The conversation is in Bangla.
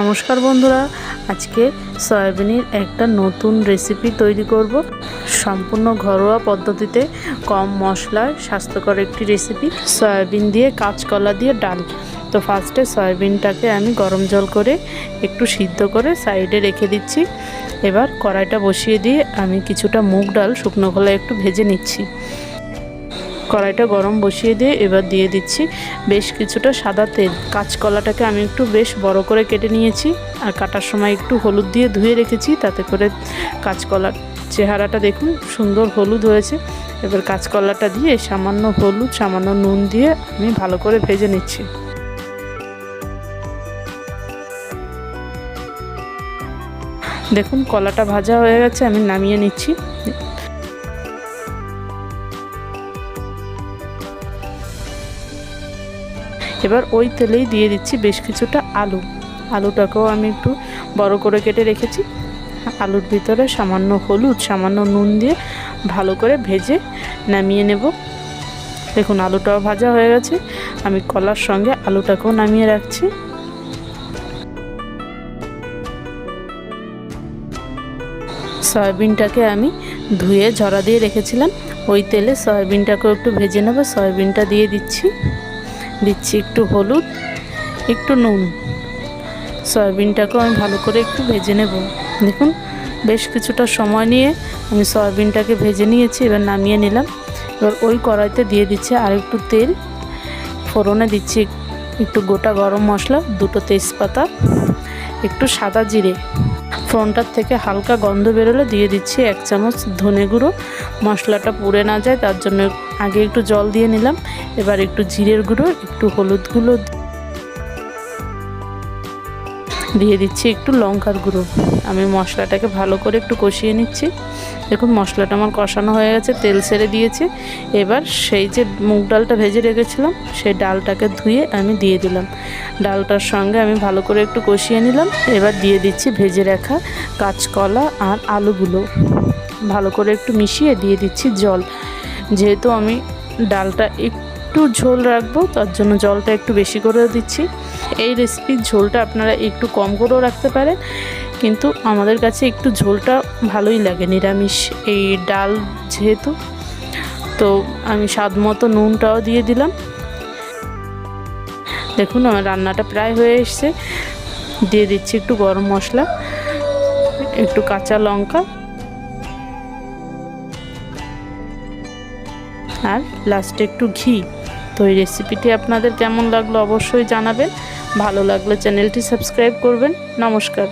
নমস্কার বন্ধুরা, আজকে সয়াবিনের একটা নতুন রেসিপি তৈরি করব। সম্পূর্ণ ঘরোয়া পদ্ধতিতে কম মশলায় স্বাস্থ্যকর একটি রেসিপি সয়াবিন দিয়ে কাঁচকলা দিয়ে ডাল। তো ফার্স্টে সয়াবিনটাকে আমি গরম জল করে একটু সিদ্ধ করে সাইডে রেখে দিচ্ছি। এবার কড়াইটা বসিয়ে দিয়ে আমি কিছুটা মুগ ডাল শুকনো খোলায় একটু ভেজে নিচ্ছি। কড়াইটা গরম বসিয়ে দিয়ে এবার দিয়ে দিচ্ছি বেশ কিছুটা সাদা তেল। কাঁচকলাটাকে আমি একটু বেশ বড় করে কেটে নিয়েছি আর কাটার সময় একটু হলুদ দিয়ে ধুয়ে রেখেছি তাতে করে কাঁচকলার চেহারাটা দেখুন সুন্দর হলুদ হয়েছে। এবার কাঁচকলাটা দিয়ে সামান্য হলুদ, সামান্য নুন দিয়ে আমি ভালো করে ভেজে নিচ্ছি। দেখুন কলাটা ভাজা হয়ে গেছে, আমি নামিয়ে নিচ্ছি। এবার ওই তেলেই দিয়ে দিচ্ছি বেশ কিছুটা আলু। আলুটাকেও আমি একটু বড় করে কেটে রেখেছি। আলুর ভিতরে সামান্য হলুদ, সামান্য নুন দিয়ে ভালো করে ভেজে নামিয়ে নেব। দেখুন, আলুটাও ভাজা হয়ে গেছে। আমি কলার সঙ্গে আলুটাকেও নামিয়ে রাখছি। সয়াবিনটাকে আমি ধুয়ে ঝরা দিয়ে রেখেছিলাম। ওই তেলে সয়াবিনটাকেও একটু ভেজে নেব। সয়াবিনটা দিয়ে দিচ্ছি। দিচ্ছি একটু হলুদ, একটু নুন। সয়াবিনটাকেও আমি ভালো করে একটু ভেজে নেব। দেখুন, বেশ কিছুটা সময় নিয়ে আমি সয়াবিনটাকে ভেজে নিয়েছি, এবার নামিয়ে নিলাম। এবার ওই কড়াইতে দিয়ে দিচ্ছি আর একটু তেল। ফোড়নে দিচ্ছি একটু গোটা গরম মশলা, দুটো তেজপাতা, একটু সাদা জিরে। ফোড়নটার থেকে হালকা গন্ধ বেরোলে দিয়ে দিচ্ছি এক চামচ ধনে গুঁড়ো। মশলাটা পুড়ে না যায়, তার জন্য আগে একটু জল দিয়ে নিলাম। এবার একটু জিরের গুঁড়ো, একটু হলুদ গুঁড়ো দিয়ে দিচ্ছি একটু লঙ্কার গুঁড়ো। আমি মশলাটাকে ভালো করে একটু কষিয়ে নিচ্ছি। দেখুন মশলাটা আমার কষানো হয়ে গেছে, তেল সেরে দিয়েছি। এবার সেই যে মুগ ডালটা ভেজে রেখেছিলাম, সেই ডালটাকে ধুয়ে আমি দিয়ে দিলাম। ডালটার সঙ্গে আমি ভালো করে একটু কষিয়ে নিলাম। এবার দিয়ে দিচ্ছি ভেজে রাখা কাঁচকলা আর আলুগুলো। ভালো করে একটু মিশিয়ে দিয়ে দিচ্ছি জল। যেহেতু আমি ডালটা একটু ঝোল রাখব, তার জন্য জলটা একটু বেশি করে দিচ্ছি। এই রেসিপির ঝোলটা আপনারা একটু কম করেও রাখতে পারেন, কিন্তু আমাদের কাছে একটু ঝোলটা ভালোই লাগে, নিরামিষ। এই ডাল যেহেতু, তো আমি স্বাদ মতো নুনটাও দিয়ে দিলাম। দেখুন, আমার রান্নাটা প্রায় হয়ে এসছে। দিয়ে দিচ্ছি একটু গরম মশলা, একটু কাঁচা লঙ্কা। আর লাস্টে একটু ঘি। তো এই রেসিপিটি আপনাদের কেমন লাগল অবশ্যই জানাবেন। ভালো লাগলে চ্যানেলটি সাবস্ক্রাইব করবেন। নমস্কার।